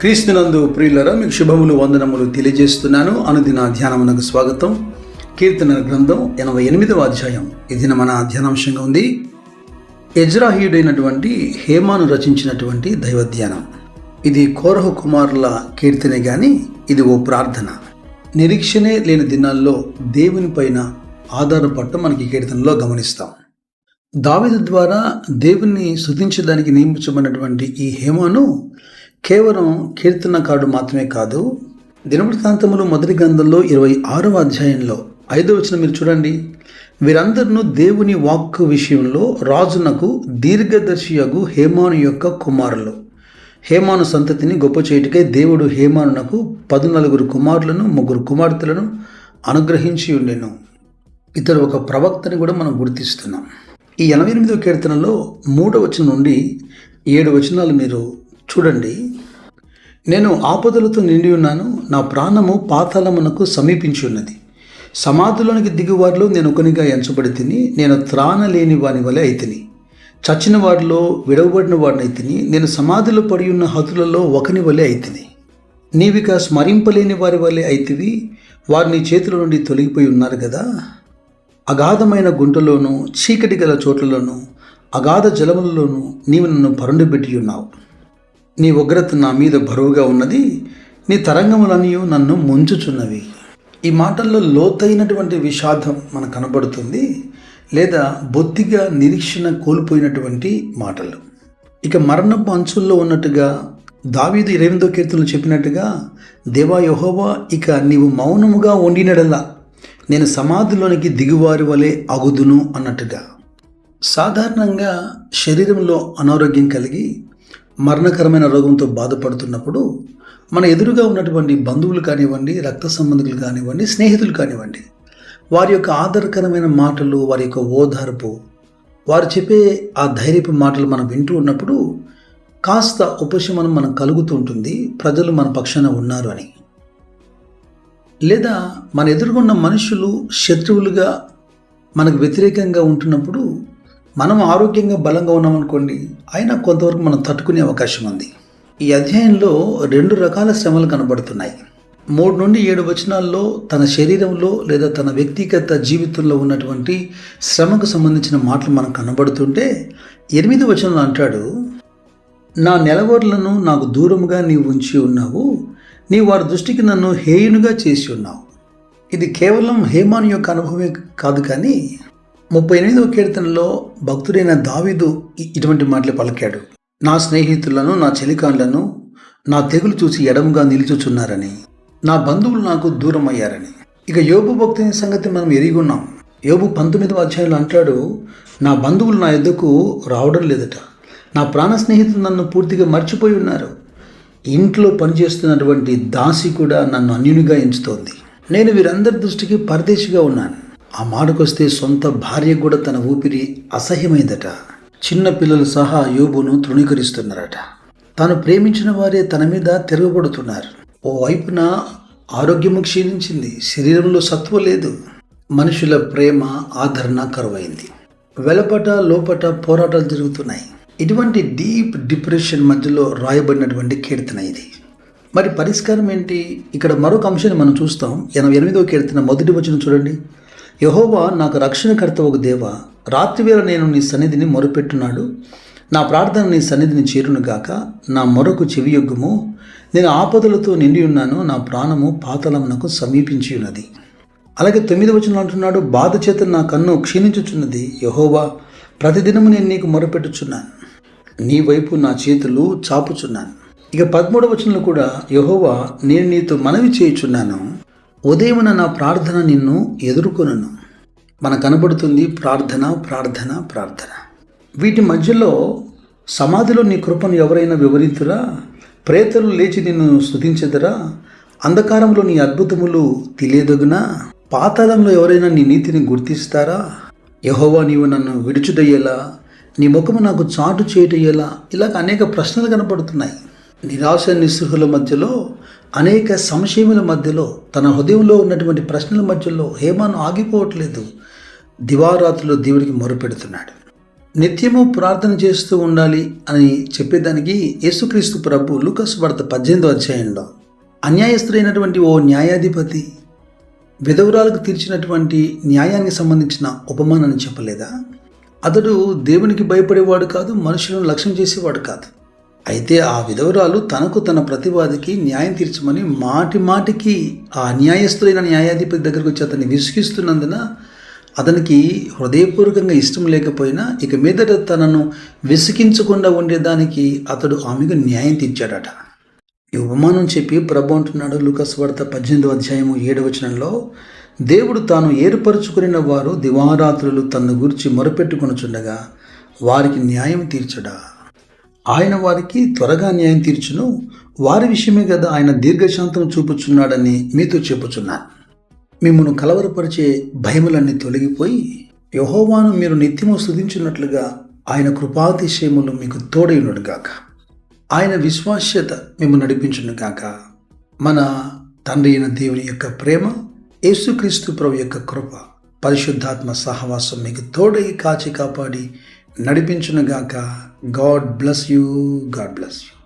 క్రీస్తునందు ప్రియులరా మీకు శుభములు వందనములు తెలియజేస్తున్నాను. అనుదిన ధ్యానమునకు స్వాగతం. కీర్తన గ్రంథం ఎనభై ఎనిమిదవ అధ్యాయం. ఇది మన ధ్యానాంశంగా ఉంది. ఎజ్రాహీయుడైనటువంటి హేమాను రచించినటువంటి దైవధ్యానం. ఇది కోరహ కుమారుల కీర్తనే కానీ ఇది ఓ ప్రార్థన. నిరీక్షణే లేని దినాల్లో దేవుని పైన ఆధారపడటం మనకి కీర్తనలో గమనిస్తాం. దావిదు ద్వారా దేవుణ్ణి స్తుతించడానికి నియమించబడినటువంటి ఈ హేమాను కేవలం కీర్తనకారుడు మాత్రమే కాదు దినవృత్తాంతములు మొదటి గ్రంథంలో ఇరవై ఆరవ అధ్యాయంలో ఐదో వచ్చిన మీరు చూడండి. వీరందరూ దేవుని వాక్కు విషయంలో రాజునకు దీర్ఘదర్శియగు హేమాను యొక్క కుమారులు. హేమాను సంతతిని గొప్ప చేయుటకే దేవుడు హేమానునకు పద్నాలుగురు కుమారులను ముగ్గురు కుమార్తెలను అనుగ్రహించి ఉండెను. ఇతడు ఒక ప్రవక్తని కూడా మనం గుర్తిస్తున్నాం. ఈ ఎనభై ఎనిమిదో కీర్తనలో మూడవ వచనం నుండి ఏడు వచనాలు మీరు చూడండి. నేను ఆపదలతో నిండి ఉన్నాను. నా ప్రాణము పాతాళమునకు సమీపించి ఉన్నది. సమాధిలోనికి దిగువారిలో నేను ఒకనిగా ఎంచబడి తిని నేను త్రాణ లేని వాని వలె అయితిని. చచ్చిన వారిలో విడవబడిన వాడినైతిని నేను సమాధిలో పడి ఉన్న హతులలో ఒకని వలె అయితిని. నీవిక స్మరింపలేని వారి వలె అయితివి. వారు నీ చేతుల నుండి తొలగిపోయి ఉన్నారు కదా అగాధమైన గుంటలోనూ చీకటి గల చోట్లలోనూ అగాధ జలములలోనూ నీవు నన్ను పరుండబెట్టి ఉన్నావు. నీ ఉగ్రత నా మీద బరువుగా ఉన్నది నీ తరంగములన్నీ నన్ను ముంచుచున్నవి. ఈ మాటల్లో లోతైనటువంటి విషాదం మనకు కనబడుతుంది లేదా బొత్తిగా నిరీక్షణ కోల్పోయినటువంటి మాటలు. ఇక మరణపు అంచుల్లో ఉన్నట్టుగా దావీదు ఇరవైదో కీర్తనలు చెప్పినట్టుగా దేవా యహోవా ఇక నీవు మౌనముగా వండినడలా నేను సమాధిలోనికి దిగువారి వలె అగుదును అన్నట్టుగా. సాధారణంగా శరీరంలో అనారోగ్యం కలిగి మరణకరమైన రోగంతో బాధపడుతున్నప్పుడు మన ఎదురుగా ఉన్నటువంటి బంధువులు కానివ్వండి రక్త సంబంధికులు కానివ్వండి స్నేహితులు కానివ్వండి వారి యొక్క ఆదరకరమైన మాటలు వారి యొక్క ఓదార్పు వారు చెప్పే ఆ ధైర్యపు మాటలు మనం వింటూ ఉన్నప్పుడు కాస్త ఉపశమనం మనం కలుగుతూ ఉంటుంది ప్రజలు మన పక్షాన ఉన్నారు అని. లేదా మన ఎదుర్కొన్న మనుషులు శత్రువులుగా మనకు వ్యతిరేకంగా ఉంటున్నప్పుడు మనం ఆరోగ్యంగా బలంగా ఉన్నామనుకోండి అయినా కొంతవరకు మనం తట్టుకునే అవకాశం ఉంది. ఈ అధ్యాయంలో రెండు రకాల శ్రమలు కనబడుతున్నాయి. మూడు నుండి ఏడు వచనాల్లో తన శరీరంలో లేదా తన వ్యక్తిగత జీవితంలో ఉన్నటువంటి శ్రమకు సంబంధించిన మాటలు మనకు కనబడుతుంటే ఎనిమిది వచనంలో అంటాడు నా నెలవర్లను నాకు దూరముగా నీవు ఉంచి ఉన్నావు. నీ వారి దృష్టికి నన్ను హేయునుగా చేసి ఉన్నావు. ఇది కేవలం హేమాన్ యొక్క అనుభవమే కాదు కానీ ముప్పై ఎనిమిదవ కీర్తనలో భక్తుడైన దావిదు ఇటువంటి మాటలు పలికాడు. నా స్నేహితులను నా చెలికాండ్లను నా తెగులు చూసి ఎడముగా నిలుచుచున్నారని నా బంధువులు నాకు దూరం అయ్యారని ఇక యోబు భక్తుని సంగతి మనం ఎరిగున్నాం యోబు పంతొమ్మిదవ అధ్యాయులు అంటాడు నా బంధువులు నా ఎద్దకు రావడం లేదట. నా ప్రాణ స్నేహితులు నన్ను పూర్తిగా మర్చిపోయి ఉన్నారు. ఇంట్లో పనిచేస్తున్నటువంటి దాసి కూడా నన్ను అన్యునిగా ఎంచుతోంది. నేను వీరందరి దృష్టికి పరదేశిగా ఉన్నాను. ఆ మాటకొస్తే సొంత భార్య కూడా తన ఊపిరి అసహ్యమైందట. చిన్న పిల్లలు సహా యోబును తృణీకరిస్తున్నారట. తాను ప్రేమించిన వారే తన మీద తిరగబడుతున్నారు. ఓ వైపున ఆరోగ్యము క్షీణించింది. శరీరంలో సత్వ లేదు. మనుషుల ప్రేమ ఆదరణ కరువైంది. వెలపట లోపట పోరాటాలు జరుగుతున్నాయి. ఇటువంటి డీప్ డిప్రెషన్ మధ్యలో రాయబడినటువంటి కీర్తన ఇది. మరి పరిష్కారం ఏంటి? ఇక్కడ మరొక అంశాన్ని మనం చూస్తాం. ఎనభై ఎనిమిదో కీర్తన మొదటి వచ్చిన చూడండి. యహోవా నాకు రక్షణకర్త ఒక దేవ. రాత్రివేళ నేను నీ సన్నిధిని మొరుపెట్టున్నాడు. నా ప్రార్థన నీ సన్నిధిని చేరును గాక. నా మొరకు చెవియొగ్గుము నేను ఆపదలతో నిండి ఉన్నాను. నా ప్రాణము పాతలమునకు సమీపించి ఉన్నది. అలాగే తొమ్మిది వచనం అంటున్నాడు. బాధ చేత నా కన్ను క్షీణించుచున్నది యహోవా. ప్రతిదినము నేను నీకు మొరపెట్టుచున్నాను. నీ వైపు నా చేతులు చాపుచున్నాను. ఇక పదమూడవ వచనంలో కూడా యహోవా నేను నీతో మనవి చేయుచున్నాను. ఉదయమున నా ప్రార్థన నిన్ను ఎదుర్కొనను. మన కనబడుతుంది ప్రార్థన ప్రార్థన ప్రార్థన. వీటి మధ్యలో సమాధిలో నీ కృపను ఎవరైనా వివరించురా ప్రేతలు లేచి నిన్ను స్థుతించదురా అంధకారంలో నీ అద్భుతములు తెలియదగునా? పాతాళంలో ఎవరైనా నీ నీతిని గుర్తిస్తారా? యహోవా నీవు నన్ను విడుచుటయ్యేలా నీ ముఖము నాకు చాటు చేయటయ్యేలా ఇలాగ అనేక ప్రశ్నలు కనపడుతున్నాయి నిరాశ నిస్సృహుల మధ్యలో అనేక సంశయముల మధ్యలో తన హృదయంలో ఉన్నటువంటి ప్రశ్నల మధ్యలో హేమాను ఆగిపోవట్లేదు. దివారాత్రులు దేవుడికి మొరుపెడుతున్నాడు. నిత్యము ప్రార్థన చేస్తూ ఉండాలి అని చెప్పేదానికి యేసుక్రీస్తు ప్రభు లూకస్ వార్త పద్దెనిమిదో అధ్యాయంలో అన్యాయస్తుడైనటువంటి ఓ న్యాయాధిపతి విధవరాలకు తీర్చినటువంటి న్యాయానికి సంబంధించిన ఉపమానాన్ని చెప్పలేదా? అతడు దేవునికి భయపడేవాడు కాదు మనుషులను లక్ష్యం చేసేవాడు కాదు. అయితే ఆ విధవరాలు తనకు తన ప్రతివాదికి న్యాయం తీర్చమని మాటి మాటికి ఆ అన్యాయస్తులైన న్యాయాధిపతి దగ్గరకు వచ్చి అతన్ని విసిగిస్తున్నందున అతనికి హృదయపూర్వకంగా ఇష్టం లేకపోయినా ఇక మీదట తనను విసిగించకుండా ఉండేదానికి అతడు ఆమెకు న్యాయం తీర్చాడట. ఈ ఉపమానం చెప్పి ప్రభు అంటున్నాడు లుకస్ వార్త పద్దెనిమిదో అధ్యాయము ఏడవచనంలో దేవుడు తాను ఏర్పరచుకున్న వారు దివారాత్రులు తన్ను గురించి మొరపెట్టుకొనుచుండగా వారికి న్యాయం తీర్చడా? ఆయన వారికి త్వరగా న్యాయం తీర్చును. వారి విషయమే కదా ఆయన దీర్ఘశాంతం చూపుచున్నాడని మీతో చెప్పుచున్నాను. మిమ్మల్ని కలవరపరిచే భయములన్నీ తొలగిపోయి యహోవాను మీరు నిత్యము స్తుతించున్నట్లుగా ఆయన కృపాతిశయములు మీకు తోడైనడు కాక ఆయన విశ్వాస్యత మేము నడిపించును కాక మన తండ్రి అయిన దేవుని యొక్క ప్రేమ యేసుక్రీస్తు ప్రభు యొక్క కృప పరిశుద్ధాత్మ సహవాసం మీకు తోడై కాచి కాపాడి నడిపించునుగాక. God bless you God bless you